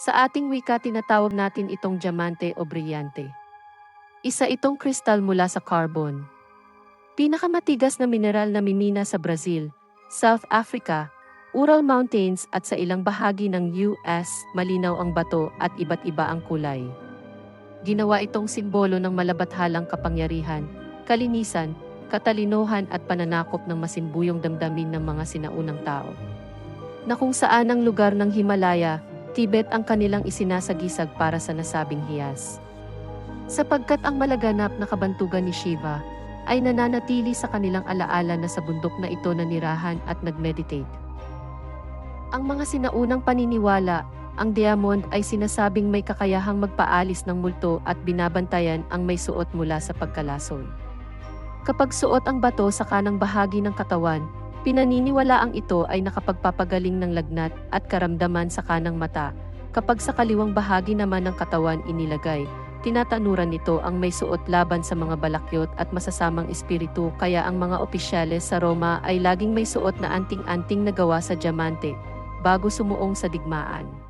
Sa ating wika tinatawag natin itong diamante o brilyante. Isa itong kristal mula sa carbon. Pinakamatigas na mineral na mimina sa Brazil, South Africa, Ural Mountains at sa ilang bahagi ng US, malinaw ang bato at iba't iba ang kulay. Ginawa itong simbolo ng malabathalang kapangyarihan, kalinisan, katalinohan at pananakop ng masimbuyong damdamin ng mga sinaunang tao. Na kung saan ang lugar ng Himalaya, Tibet ang kanilang isinasagisag para sa nasabing hiyas. Sapagkat ang malaganap na kabantugan ni Shiva ay nananatili sa kanilang alaala na sa bundok na ito nanirahan at nagmeditate. Ang mga sinaunang paniniwala, ang diamond ay sinasabing may kakayahang magpaalis ng multo at binabantayan ang may suot mula sa pagkalason. Kapag suot ang bato sa kanang bahagi ng katawan, pinaniniwalaang ito ay nakapagpapagaling ng lagnat at karamdaman sa kanang mata. Kapag sa kaliwang bahagi naman ng katawan inilagay, tinatanuran nito ang may suot laban sa mga balakyot at masasamang espiritu kaya ang mga opisyales sa Roma ay laging may suot na anting-anting na gawa sa diamante bago sumuong sa digmaan.